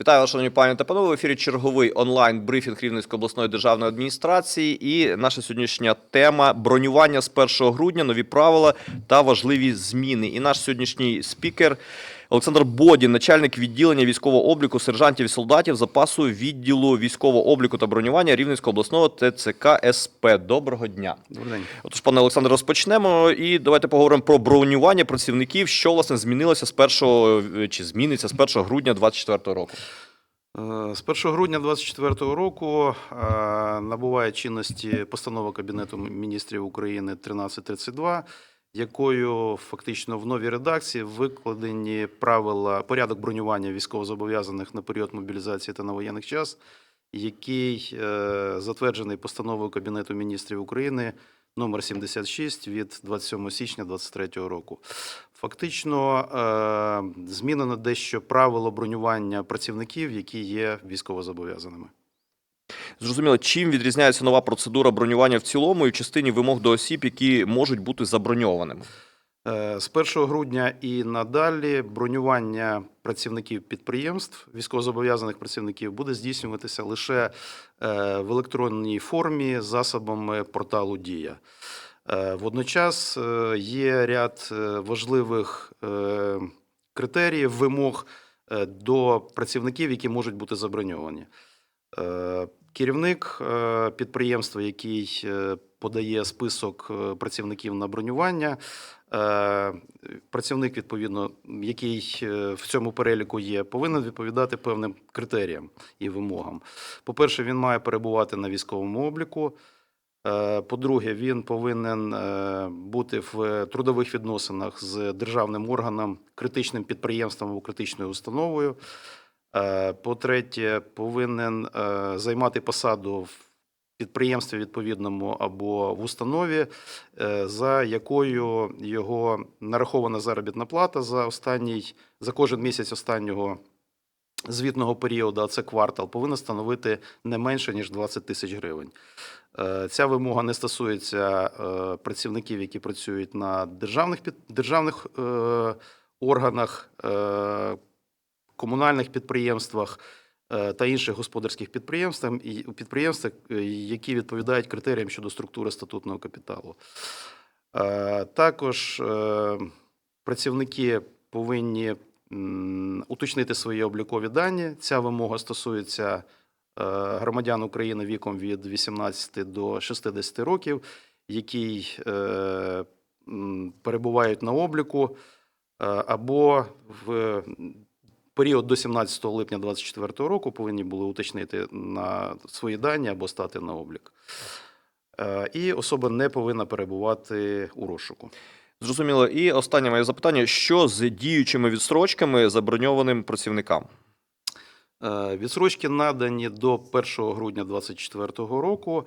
Вітаю вас, шановні пані та панове. В ефірі черговий онлайн брифінг Рівненської обласної державної адміністрації. І наша сьогоднішня тема бронювання з 1 грудня, нові правила та важливі зміни. І наш сьогоднішній спікер Олександр Бодін, начальник відділення військового обліку сержантів і солдатів запасу відділу військового обліку та бронювання Рівненського обласного ТЦК СП. Доброго дня. Добрий день. Отож, пане Олександре, розпочнемо і давайте поговоримо про бронювання працівників, що власне змінилося з 1 чи зміниться з 1 грудня 2024 року. Е, З 1 грудня 2024 року е, набуває чинності постанова Кабінету міністрів України 1332, якою фактично в новій редакції викладені правила порядок бронювання військовозобов'язаних на період мобілізації та на воєнний час, який е, затверджений постановою Кабінету міністрів України номер 76 від 27 січня 2023 року. Фактично е, змінено дещо правило бронювання працівників, які є військовозобов'язаними. Зрозуміло, чим відрізняється нова процедура бронювання в цілому і в частині вимог до осіб, які можуть бути заброньованими. Е, З 1 грудня і надалі бронювання працівників підприємств, військовозобов'язаних працівників, буде здійснюватися лише е, в електронній формі засобами порталу Дія. Е, Водночас е, є ряд е, важливих е, критеріїв, вимог е, до працівників, які можуть бути заброньовані. Е, Керівник е, підприємства, який е, подає список працівників на бронювання, працівник, відповідно, який в цьому переліку є, повинен відповідати певним критеріям і вимогам. По-перше, він має перебувати на військовому обліку. По-друге, він повинен бути в трудових відносинах з державним органом, критичним підприємством або критичною установою. Е, По-третє, повинен е, займати посаду в підприємстві відповідному або в установі, е, за якою його нарахована заробітна плата за останній за кожен місяць останнього звітного періоду, а це квартал, повинна становити не менше ніж 20 тисяч гривень. Ця вимога не стосується працівників, які працюють на державних державних органах. Комунальних підприємствах е, та інших господарських підприємствах, підприємствах, е, які відповідають критеріям щодо структури статутного капіталу. Е, Також працівники повинні уточнити свої облікові дані. Ця вимога стосується громадян України віком від 18 до 60 років, які перебувають на обліку або в період до 17 липня 2024 року повинні були уточнити на свої дані або стати на облік. Е, І особа не повинна перебувати у розшуку. Зрозуміло. І останнє моє запитання: що з діючими відстрочками заброньованим працівникам? Е, Відсрочки надані до 1 грудня 2024 року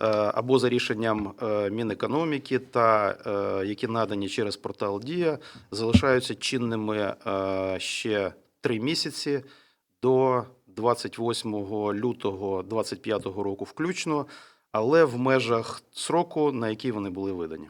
е, або за рішенням Мінекономіки, та які надані через портал Дія, залишаються чинними ще три місяці до 28 лютого 2025 року включно, але в межах сроку, на який вони були видані.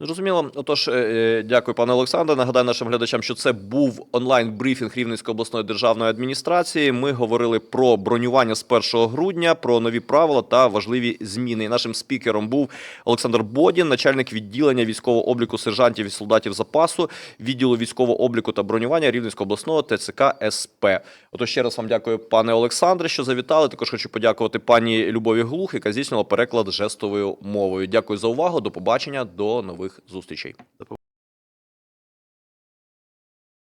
Зрозуміло. Отож, е, е, дякую, пане Олександре. Нагадаю нашим глядачам, що це був онлайн-брифінг Рівненської обласної державної адміністрації. Ми говорили про бронювання з 1 грудня, про нові правила та важливі зміни. І нашим спікером був Олександр Бодін, начальник відділення військового обліку сержантів і солдатів запасу, відділу військового обліку та бронювання Рівненського обласного ТЦК СП. Отож, ще раз вам дякую, пане Олександре, що завітали. Також хочу подякувати пані Любові Глух, яка здійснила переклад жестовою мовою. Дякую за увагу. До побачення, до нових зустрічей. До.